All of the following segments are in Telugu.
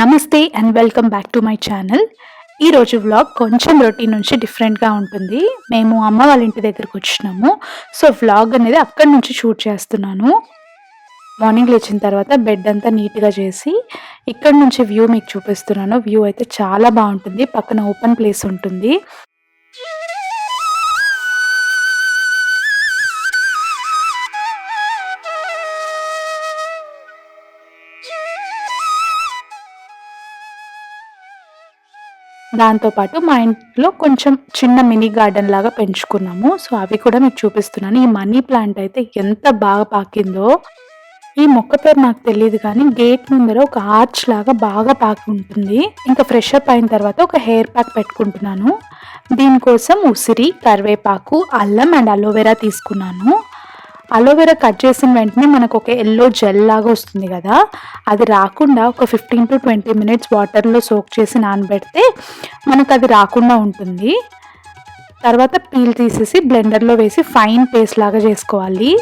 నమస్తే and welcome back to my channel ఈరోజు వ్లాగ్ కొంచెం రొటీన్ నుంచి డిఫరెంట్గా ఉంటుంది. మేము అమ్మ వాళ్ళ ఇంటి దగ్గరకు వచ్చినాము. సో వ్లాగ్ అనేది అక్కడి నుంచి షూట్ చేస్తున్నాను. మార్నింగ్ లేచిన తర్వాత బెడ్ అంతా నీట్గా చేసి ఇక్కడ నుంచి వ్యూ మీకు చూపిస్తున్నాను. వ్యూ అయితే చాలా బాగుంటుంది. పక్కన ఓపెన్ ప్లేస్ ఉంటుంది. దాంతోపాటు మా ఇంట్లో కొంచెం చిన్న మినీ గార్డెన్ లాగా పెంచుకున్నాము. సో అవి కూడా మీకు చూపిస్తున్నాను. ఈ మనీ ప్లాంట్ అయితే ఎంత బాగా పాకిందో. ఈ మొక్క పేరు నాకు తెలియదు కానీ గేట్ ముందర ఒక ఆర్చ్ లాగా బాగా పాకి ఉంటుంది. ఇంకా ఫ్రెష్ అప్ అయిన తర్వాత ఒక హెయిర్ ప్యాక్ పెట్టుకుంటున్నాను. దీనికోసం ఉసిరి కరివేపాకు అల్లం అండ్ అలోవెరా తీసుకున్నాను. అలోవెరా కట్ చేసిన వెంటనే మనకు ఒక ఎల్లో జెల్ లాగా వస్తుంది కదా? అది రాకుండా ఒక ఫిఫ్టీన్ టు ట్వంటీ మినిట్స్ వాటర్లో సోక్ చేసి నానబెడితే మనకు అది రాకుండా ఉంటుంది. తర్వాత పీల్ తీసేసి బ్లెండర్లో వేసి ఫైన్ పేస్ట్ లాగా చేసుకోవాలి.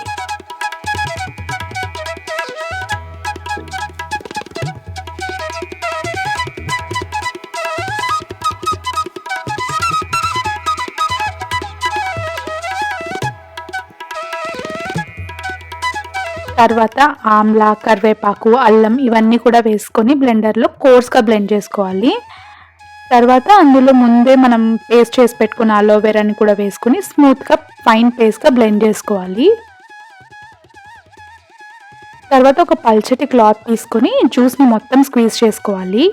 తర్వాత ఆమ్లా కరివేపాకు అల్లం ఇవన్నీ కూడా వేసుకొని బ్లెండర్లో కోర్స్గా బ్లెండ్ చేసుకోవాలి. తర్వాత అందులో ముందే మనం పేస్ట్ చేసి పెట్టుకున్న అలోవెరాని కూడా వేసుకొని స్మూత్గా ఫైన్ పేస్ట్గా బ్లెండ్ చేసుకోవాలి. తర్వాత ఒక పల్చటి క్లాత్ తీసుకొని జ్యూస్ని మొత్తం స్క్వీజ్ చేసుకోవాలి.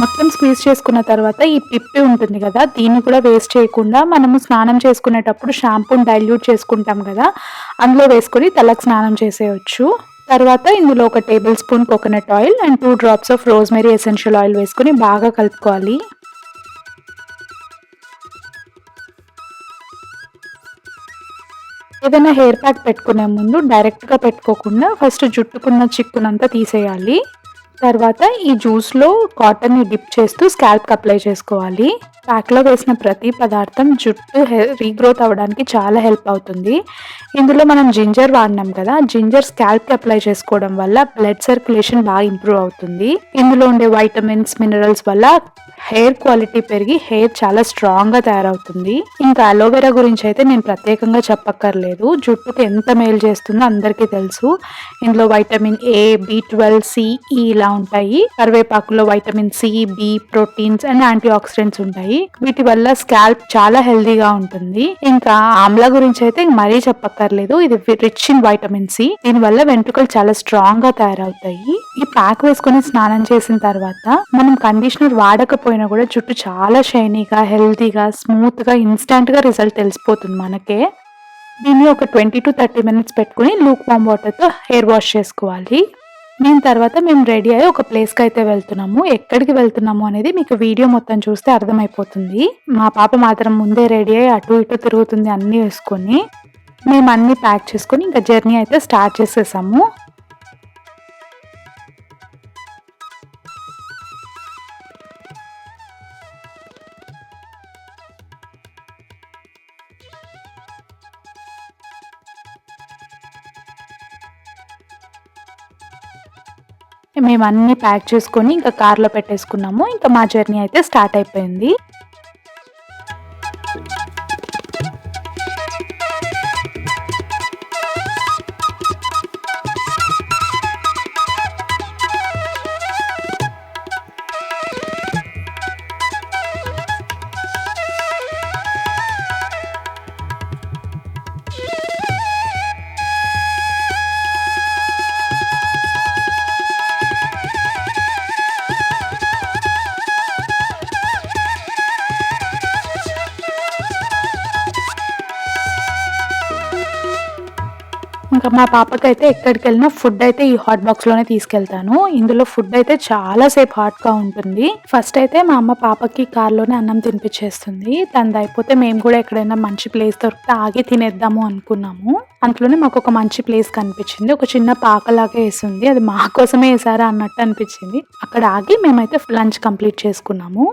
మొత్తం స్క్వీజ్ చేసుకున్న తర్వాత ఈ పిప్పి ఉంటుంది కదా దీన్ని కూడా వేస్ట్ చేయకుండా మనము స్నానం చేసుకునేటప్పుడు షాంపూని డైల్యూట్ చేసుకుంటాం కదా అందులో వేసుకొని తలకు స్నానం చేసేయచ్చు. తర్వాత ఇందులో ఒక tablespoon coconut oil and two drops of rosemary essential oil వేసుకొని బాగా కలుపుకోవాలి. ఏదైనా హెయిర్ ప్యాక్ పెట్టుకునే ముందు డైరెక్ట్గా పెట్టుకోకుండా ఫస్ట్ జుట్టుకున్న చిక్కునంతా తీసేయాలి. తర్వాత ఈ జ్యూస్లో కాటన్ని డిప్ చేస్తూ స్కాల్ప్కి అప్లై చేసుకోవాలి. ప్యాక్లో వేసిన ప్రతి పదార్థం జుట్టు రీగ్రోత్ అవ్వడానికి చాలా హెల్ప్ అవుతుంది. ఇందులో మనం జింజర్ వాడినాం కదా జింజర్ స్కాల్ప్కి అప్లై చేసుకోవడం వల్ల బ్లడ్ సర్క్యులేషన్ బాగా ఇంప్రూవ్ అవుతుంది. ఇందులో ఉండే వైటమిన్స్ మినరల్స్ వల్ల హెయిర్ క్వాలిటీ పెరిగి హెయిర్ చాలా స్ట్రాంగ్గా తయారవుతుంది. ఇంకా అలోవెరా గురించి అయితే నేను ప్రత్యేకంగా చెప్పక్కర్లేదు. జుట్టుకు ఎంత మేలు చేస్తుందో అందరికీ తెలుసు. ఇందులో vitamin A B twelve C ఇలా ఉంటాయి. కరివేపాకులో vitamin C B proteins and antioxidants ఉంటాయి. వీటి వల్ల స్కాల్ప్ చాలా హెల్దీగా ఉంటుంది. ఇంకా ఆమ్లా గురించి అయితే మరీ చెప్పక్కర్లేదు. ఇది రిచ్ ఇన్ వైటమిన్ సి. దీని వల్ల వెంట్రుకలు చాలా స్ట్రాంగ్గా తయారవుతాయి. ఈ ప్యాక్ వేసుకుని స్నానం చేసిన తర్వాత మనం కండిషనర్ వాడకపోయినా కూడా జుట్టు చాలా షైనీగా హెల్తీగా స్మూత్గా ఇన్స్టెంట్గా రిజల్ట్ తెలిసిపోతుంది మనకే. దీన్ని ఒక ట్వంటీ టు థర్టీ మినిట్స్ పెట్టుకుని లూక్ వామ్ వాటర్తో హెయిర్ వాష్ చేసుకోవాలి. దీని తర్వాత మేము రెడీ అయ్యి ఒక ప్లేస్కి అయితే వెళ్తున్నాము. ఎక్కడికి వెళ్తున్నాము అనేది మీకు వీడియో మొత్తం చూస్తే అర్థమైపోతుంది. మా పాప మాత్రం ముందే రెడీ అయ్యి అటు ఇటు తిరుగుతుంది అన్నీ వేసుకొని. మేము అన్నీ ప్యాక్ చేసుకొని ఇంకా జర్నీ అయితే స్టార్ట్ చేసేసాము. మేము అన్నీ ప్యాక్ చేసుకొని ఇంకా కార్లో పెట్టేసుకున్నాము. ఇంకా మా జర్నీ అయితే స్టార్ట్ అయిపోయింది. ఇంకా మా పాపకైతే ఎక్కడికి వెళ్ళినా ఫుడ్ అయితే ఈ హాట్ బాక్స్లోనే తీసుకెళ్తాను. ఇందులో ఫుడ్ అయితే చాలా సేపు హాట్గా ఉంటుంది. ఫస్ట్ అయితే మా అమ్మ పాపకి కార్లోనే అన్నం తినిపించేస్తుంది దాని అయిపోతే మేము కూడా ఎక్కడైనా మంచి ప్లేస్ దొరికితే ఆగి తినేద్దాము అనుకున్నాము. అందులోనే మాకు ఒక మంచి ప్లేస్ కనిపించింది. ఒక చిన్న పాకలాగా వేసింది. అది మా కోసమే వేసారా అన్నట్టు అనిపించింది. అక్కడ ఆగి మేమైతే లంచ్ కంప్లీట్ చేసుకున్నాము.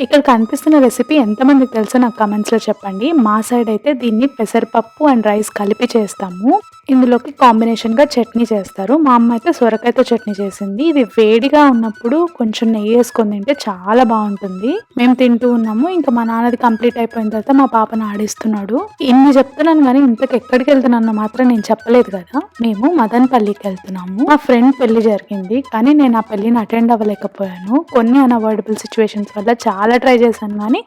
ఇక్కడ కనిపిస్తున్న రెసిపీ ఎంతమందికి తెలుసో నాకు కమెంట్స్లో చెప్పండి. మా సైడ్ అయితే దీన్ని పెసరపప్పు అండ్ రైస్ కలిపి చేస్తాము. ఇందులోకి కాంబినేషన్గా చట్నీ చేస్తారు. మా అమ్మ అయితే సొరకాయతో చట్నీ చేసింది. ఇది వేడిగా ఉన్నప్పుడు కొంచెం నెయ్యి వేసుకొని తింటే చాలా బాగుంటుంది. మేము తింటూ ఉన్నాము. ఇంకా మా నాన్నది కంప్లీట్ అయిపోయిన తర్వాత మా పాపను ఆడిస్తున్నాడు. ఇన్ని చెప్తున్నాను కానీ ఇంతకు ఎక్కడికి వెళ్తున్నాను మాత్రం నేను చెప్పలేదు కదా. మేము మదన్పల్లికి వెళ్తున్నాము. మా ఫ్రెండ్ పెళ్ళి జరిగింది కానీ నేను ఆ పెళ్ళిని అటెండ్ అవ్వలేకపోయాను. కొన్ని అన్అవాయిడబుల్ సిచ్యువేషన్స్ వల్ల చాలా ట్రై చేశాను కానీ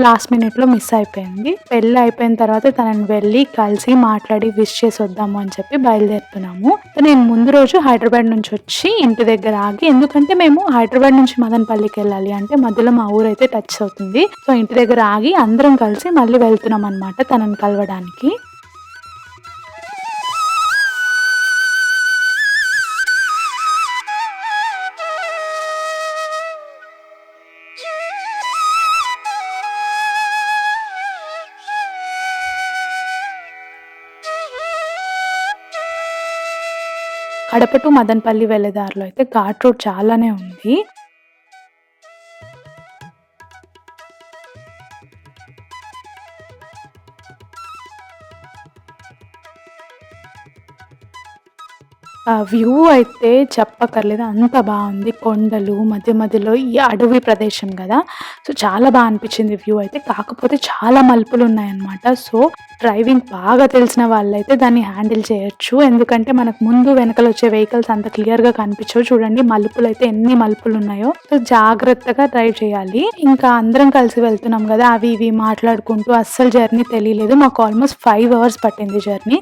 లాస్ట్ మినిట్లో మిస్ అయిపోయింది. పెళ్ళి అయిపోయిన తర్వాత తనని వెళ్ళి కలిసి మాట్లాడి విష్ చేసి వద్దాము అని చెప్పి బయలుదేరుతున్నాము. నేను ముందు రోజు హైదరాబాద్ నుంచి వచ్చి ఇంటి దగ్గర ఆగి ఎందుకంటే మేము హైదరాబాద్ నుంచి మదనపల్లికి వెళ్ళాలి అంటే మధ్యలో మా ఊరు అయితే టచ్ అవుతుంది. సో ఇంటి దగ్గర ఆగి అందరం కలిసి మళ్ళీ వెళ్తున్నాం అనమాట తనని కలవడానికి. కడప టు మదనపల్లి వెళ్ళే దారిలో అయితే ఘాట్ రోడ్ చాలానే ఉంది. ఆ వ్యూ అయితే చెప్పక్కర్లేదు. అంత బాగుంది. కొండలు మధ్య మధ్యలో ఈ అడవి ప్రదేశం కదా. సో చాలా బాగా అనిపించింది వ్యూ అయితే. కాకపోతే చాలా మలుపులు ఉన్నాయన్నమాట సో డ్రైవింగ్ బాగా తెలిసిన వాళ్ళైతే దాన్ని హ్యాండిల్ చేయొచ్చు. ఎందుకంటే మనకు ముందు వెనకలు వచ్చే వెహికల్స్ అంత క్లియర్గా కనిపించవు. చూడండి మలుపులు అయితే ఎన్ని మలుపులు ఉన్నాయో సో జాగ్రత్తగా డ్రైవ్ చేయాలి. ఇంకా అందరం కలిసి వెళ్తున్నాం కదా. అవి ఇవి మాట్లాడుకుంటూ అస్సలు జర్నీ తెలియలేదు. మాకు ఆల్మోస్ట్ ఫైవ్ అవర్స్ పట్టింది జర్నీ.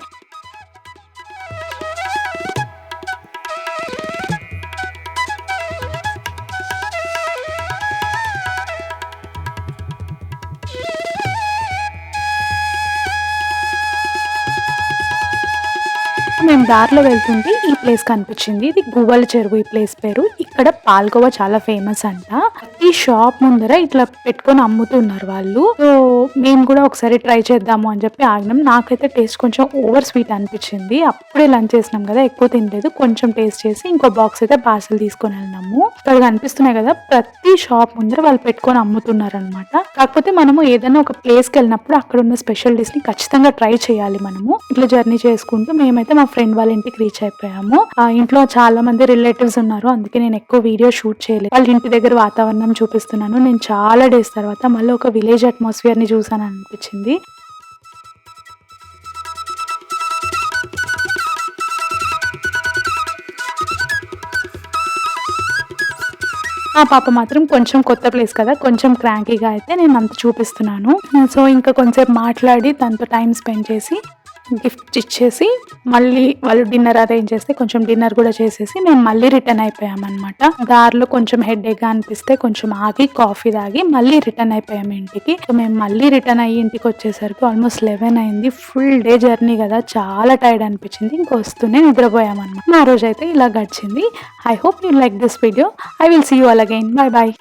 మేము దారిలో వెళ్తుంటే ఈ ప్లేస్ కనిపించింది. ఇది గువ్వల చెరువు ఈ ప్లేస్ పేరు. ఇక్కడ పాల్కోవా చాలా ఫేమస్ అంట. ఈ షాప్ ముందర ఇట్లా పెట్టుకొని అమ్ముతున్నారు వాళ్ళు. సో మేము కూడా ఒకసారి ట్రై చేద్దాము అని చెప్పి ఆగినాం. నాకైతే టేస్ట్ కొంచెం ఓవర్ స్వీట్ అనిపించింది. అప్పుడే లంచ్ చేసినాం కదా ఎక్కువ తినలేదు. కొంచెం టేస్ట్ చేసి ఇంకో బాక్స్ అయితే పార్సల్ తీసుకొని వెళ్ళినాము. ఇక్కడ కనిపిస్తున్నాయి కదా ప్రతి షాప్ ముందర వాళ్ళు పెట్టుకొని అమ్ముతున్నారు అనమాట కాకపోతే మనము ఏదైనా ఒక ప్లేస్కి వెళ్ళినప్పుడు అక్కడ ఉన్న స్పెషల్ డిష్ని ఖచ్చితంగా ట్రై చేయాలి మనము. ఇట్లా జర్నీ చేసుకుంటూ మేమైతే మా ఫ్రెండ్ వాళ్ళ ఇంటికి రీచ్ అయిపోయాము. ఆ ఇంట్లో చాలా మంది రిలేటివ్స్ ఉన్నారు. అందుకే నేను ఎక్కువ వీడియో షూట్ చేయలేదు. వాళ్ళ ఇంటి దగ్గర వాతావరణం చూపిస్తున్నాను. నేను చాలా డేస్ తర్వాత మళ్ళీ ఒక విలేజ్ అట్మాస్ఫియర్ని చూసాను అనిపించింది. ఆ పాప మాత్రం కొంచెం కొత్త ప్లేస్ కదా. కొంచెం క్రాంకీగా అయితే నేను అంత చూపిస్తున్నాను. సో ఇంకా కొంచెం మాట్లాడి తనతో టైం స్పెండ్ చేసి గిఫ్ట్ ఇచ్చేసి మళ్ళీ వాళ్ళు డిన్నర్ అరేంజ్ చేస్తే కొంచెం డిన్నర్ కూడా చేసేసి మేము మళ్ళీ రిటర్న్ అయిపోయామన్నమాట. దారిలో కొంచెం హెడ్ ఎగ్ అనిపిస్తే కొంచెం ఆగి కాఫీ తాగి మళ్ళీ రిటర్న్ అయిపోయాం ఇంటికి. మేము మళ్ళీ రిటర్న్ అయ్యి ఇంటికి వచ్చేసరికి ఆల్మోస్ట్ లెవెన్ అయింది. ఫుల్ డే జర్నీ కదా చాలా టైర్డ్ అనిపించింది. ఇంక వస్తూనే నిద్రపోయామన్నమాట. ఆ రోజు అయితే ఇలా గడిచింది. I hope you like this video I will see you all again bye bye